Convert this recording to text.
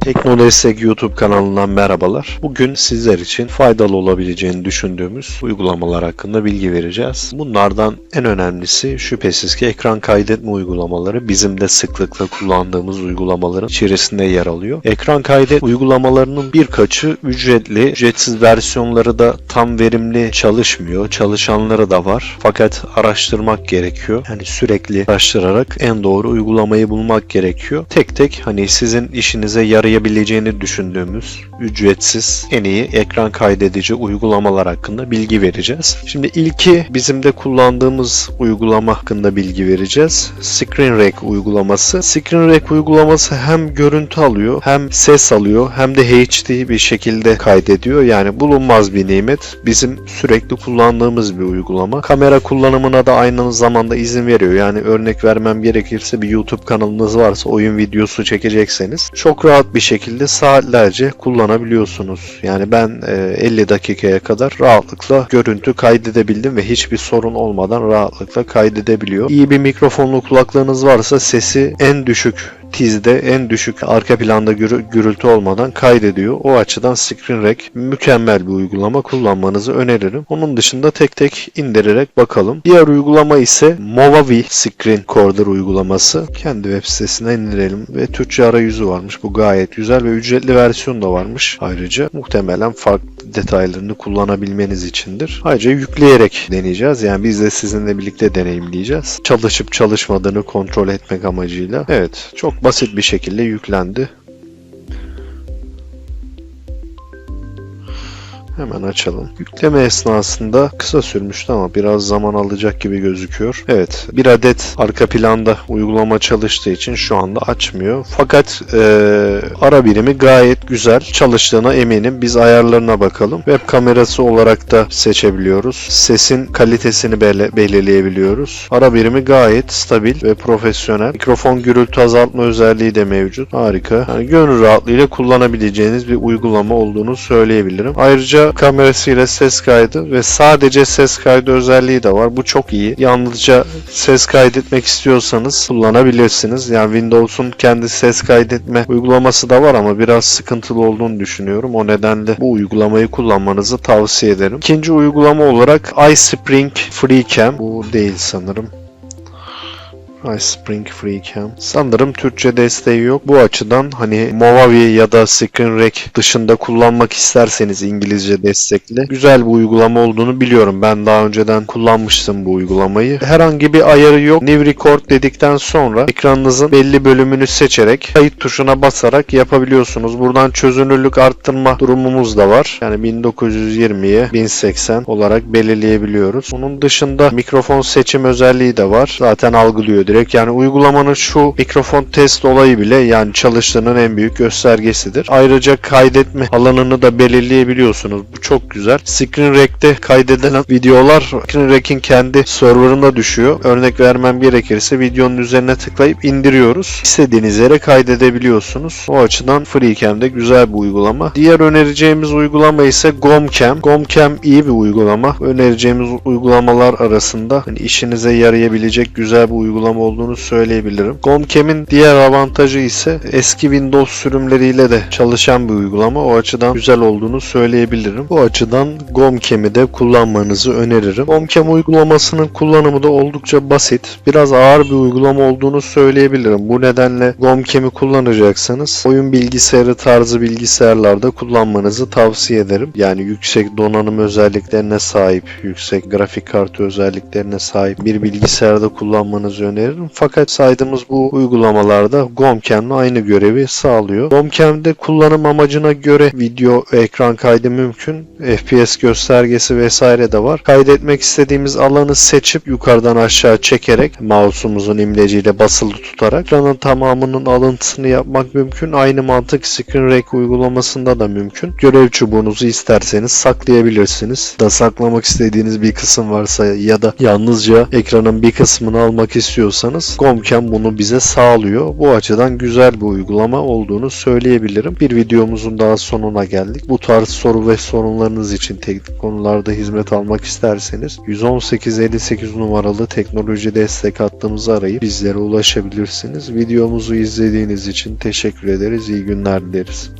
Teknodestek YouTube kanalından merhabalar. Bugün sizler için faydalı olabileceğini düşündüğümüz uygulamalar hakkında bilgi vereceğiz. Bunlardan en önemlisi şüphesiz ki ekran kaydetme uygulamaları bizim de sıklıkla kullandığımız uygulamaların içerisinde yer alıyor. Ekran kaydet uygulamalarının birkaçı ücretli, ücretsiz versiyonları da tam verimli çalışmıyor. Çalışanları da var. Fakat araştırmak gerekiyor. Yani sürekli araştırarak en doğru uygulamayı bulmak gerekiyor. Tek tek hani sizin işinize yarayabileceğini düşündüğümüz ücretsiz en iyi ekran kaydedici uygulamalar hakkında bilgi vereceğiz. Şimdi ilki bizim de kullandığımız uygulama hakkında bilgi vereceğiz. ScreenRec uygulaması. ScreenRec uygulaması hem görüntü alıyor, hem ses alıyor, hem de HD bir şekilde kaydediyor. Yani bulunmaz bir nimet. Bizim sürekli kullandığımız bir uygulama. Kamera kullanımına da aynı zamanda izin veriyor. Yani örnek vermem gerekirse bir YouTube kanalınız varsa oyun videosu çekecekseniz çok rahat bir şekilde saatlerce kullanabiliyorsunuz. Yani ben e, 50 dakikaya kadar rahatlıkla görüntü kaydedebildim ve hiçbir sorun olmadan rahatlıkla kaydedebiliyor. İyi bir mikrofonlu kulaklığınız varsa sesi en düşük tizde en düşük arka planda gürü- gürültü olmadan kaydediyor. O açıdan ScreenRec mükemmel bir uygulama kullanmanızı öneririm. Onun dışında tek tek indirerek bakalım. Diğer uygulama ise Movavi Screen Recorder uygulaması. Kendi web sitesinden indirelim ve Türkçe arayüzü varmış. Bu gayet güzel ve ücretli versiyon da varmış. Ayrıca muhtemelen farklı detaylarını kullanabilmeniz içindir. Ayrıca yükleyerek deneyeceğiz. Yani biz de sizinle birlikte deneyimleyeceğiz. Çalışıp çalışmadığını kontrol etmek amacıyla. Evet, çok basit bir şekilde yüklendi. Hemen açalım. Yükleme esnasında kısa sürmüştü ama biraz zaman alacak gibi gözüküyor. Evet, bir adet arka planda uygulama çalıştığı için şu anda açmıyor. Fakat eee, ara birimi gayet güzel çalıştığına eminim. Biz ayarlarına bakalım. Web kamerası olarak da seçebiliyoruz. Sesin kalitesini bele- belirleyebiliyoruz. Ara birimi gayet stabil ve profesyonel. Mikrofon gürültü azaltma özelliği de mevcut. Harika. Yani gönül rahatlığıyla kullanabileceğiniz bir uygulama olduğunu söyleyebilirim. Ayrıca kamerasıyla ses kaydı ve sadece ses kaydı özelliği de var. Bu çok iyi. Yalnızca ses kaydetmek istiyorsanız kullanabilirsiniz. Yani Windows'un kendi ses kaydetme uygulaması da var ama biraz sıkıntılı olduğunu düşünüyorum. O nedenle bu uygulamayı kullanmanızı tavsiye ederim. İkinci uygulama olarak iSpring FreeCam. Bu değil sanırım. iSpring FreeCam. Sanırım Türkçe desteği yok. Bu açıdan hani Movavi ya da ScreenRec dışında kullanmak isterseniz İngilizce destekli güzel bir uygulama olduğunu biliyorum. Ben daha önceden kullanmıştım bu uygulamayı. Herhangi bir ayarı yok. New Record dedikten sonra ekranınızın belli bölümünü seçerek kayıt tuşuna basarak yapabiliyorsunuz. Buradan çözünürlük arttırma durumumuz da var. Yani 1920'ye 1080 olarak belirleyebiliyoruz. Onun dışında mikrofon seçim özelliği de var. Zaten algılıyor direkt. Yani uygulamanın şu mikrofon test olayı bile yani çalıştığının en büyük göstergesidir. Ayrıca kaydetme alanını da belirleyebiliyorsunuz. Bu çok güzel. ScreenRec'te kaydedilen videolar ScreenRec'in kendi serverına düşüyor. Örnek vermem gerekirse videonun üzerine tıklayıp indiriyoruz. İstediğiniz yere kaydedebiliyorsunuz. O açıdan FreeCam de güzel bir uygulama. Diğer önereceğimiz uygulama ise GomCam. GomCam iyi bir uygulama. Önereceğimiz uygulamalar arasında hani işinize yarayabilecek güzel bir uygulama olduğunu söyleyebilirim. GomCam'in diğer avantajı ise eski Windows sürümleriyle de çalışan bir uygulama. O açıdan güzel olduğunu söyleyebilirim. Bu açıdan GomCam'i de kullanmanızı öneririm. GomCam uygulamasının kullanımı da oldukça basit. Biraz ağır bir uygulama olduğunu söyleyebilirim. Bu nedenle GomCam'i kullanacaksanız oyun bilgisayarı tarzı bilgisayarlarda kullanmanızı tavsiye ederim. Yani yüksek donanım özelliklerine sahip, yüksek grafik kartı özelliklerine sahip bir bilgisayarda kullanmanızı öneririm. Fakat saydığımız bu uygulamalarda GomCam'le aynı görevi sağlıyor. GomCam'de kullanım amacına göre video ekran kaydı mümkün. FPS göstergesi vesaire de var. Kaydetmek istediğimiz alanı seçip yukarıdan aşağı çekerek mouse'umuzun imleciyle basılı tutarak ekranın tamamının alıntısını yapmak mümkün. Aynı mantık ScreenRec uygulamasında da mümkün. Görev çubuğunuzu isterseniz saklayabilirsiniz. Da saklamak istediğiniz bir kısım varsa ya da yalnızca ekranın bir kısmını almak istiyorsanız istiyorsanız Gomken bunu bize sağlıyor. Bu açıdan güzel bir uygulama olduğunu söyleyebilirim. Bir videomuzun daha sonuna geldik. Bu tarz soru ve sorunlarınız için teknik konularda hizmet almak isterseniz 11858 numaralı teknoloji destek hattımızı arayıp bizlere ulaşabilirsiniz. Videomuzu izlediğiniz için teşekkür ederiz. İyi günler dileriz.